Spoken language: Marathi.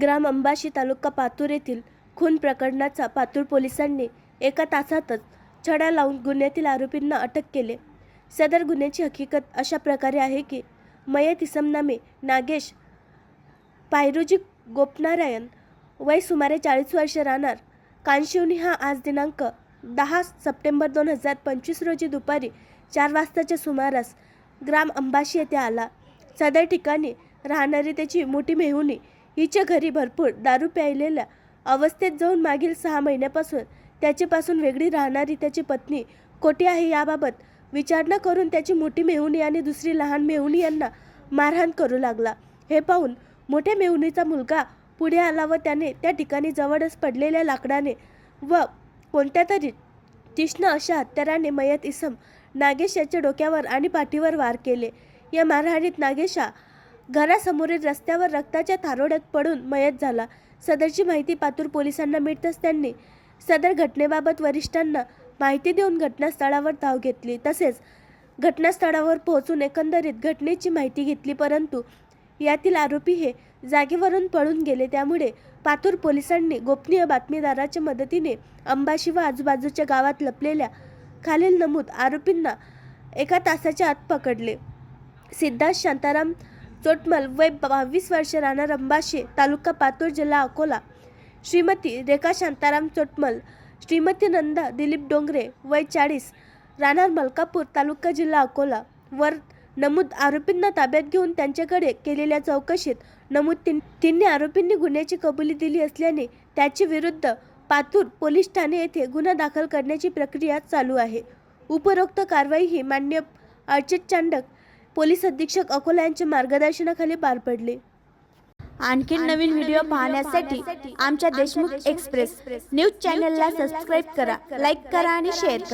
ग्राम अंबाशी तालुका पातूर येथील खून प्रकरणाचा पातूर पोलिसांनी एका तासातच छडा लावून गुन्ह्यातील आरोपींना अटक केले. सदर गुन्ह्याची हकीकत अशा प्रकारे आहे की मयत इसमनामे नागेश पायरुजी गोपनारायण वय सुमारे चाळीस वर्ष राहणार. कांशिवनी हा आज दिनांक दहा सप्टेंबर दोन हजार पंचवीस रोजी दुपारी चार वाजताच्या सुमारास ग्राम अंबाशी येथे आला. सदर ठिकाणी राहणारी त्याची मोठी मेहुणी हिच्या घरी भरपूर दारू प्यायलेल्या अवस्थेत जाऊन मागील सहा महिन्यापासून त्याच्यापासून वेगळी राहणारी त्याची पत्नी कोठे आहे याबाबत विचारणा करून त्याची मोठी मेहुणी आणि दुसरी लहान मेहुणी यांना मारहाण करू लागला. हे पाहून मोठ्या मेहुणीचा मुलगा पुढे आला व त्याने त्या ठिकाणी जवळच पडलेल्या लाकडाने व कोणत्या तरी तीक्ष्ण अशा हत्याराने मयत इसम नागेश याच्या डोक्यावर आणि पाठीवर वार केले. या मारहाणीत नागेशा घरासमोरील रस्त्यावर रक्ताच्या थारोड्यात पडून मयत झाला. सदरची माहिती पातूर पोलिसांना मिळताच त्यांनी. सदर घटनेबाबत वरिष्ठांना माहिती देऊन घटनास्थळावर धाव घेतली. तसेच घटनास्थळावर पोहोचून एकंदरीत घटनेची माहिती घेतली परंतु यातील आरोपी हे जागेवरून पळून गेले. त्यामुळे पातूर पोलिसांनी गोपनीय बातमीदाराच्या मदतीने अंबाशी व आजूबाजूच्या गावात लपलेल्या खालील नमूद आरोपींना एका तासाच्या आत पकडले. सिद्धार्थ शांताराम चोटमल वय बावीस वर्ष राहणार अंबाशे तालुका पातूर जिल्हा अकोला. श्रीमती रेखा शांताराम चोटमल श्रीमती नंदा दिलीप डोंगरे वय चाळीस राहणार मलकापूर तालुका जिल्हा अकोला. वर नमूद आरोपींना ताब्यात घेऊन त्यांच्याकडे केलेल्या चौकशीत नमूद तीन तिन्ही आरोपींनी गुन्ह्याची कबुली दिली असल्याने त्याची विरुद्ध पातूर पोलीस ठाणे येथे गुन्हा दाखल करण्याची प्रक्रिया चालू आहे. उपरोक्त कारवाई ही मान्य अर्चित चांडक पोलीस अधीक्षक अकोला यांच्या मार्गदर्शनाखाली पार पडली. आणखी नवीन व्हिडिओ पाहण्यासाठी आमच्या देशमुख एक्सप्रेस न्यूज चॅनलला सबस्क्राईब करा लाईक करा आणि शेअर करा.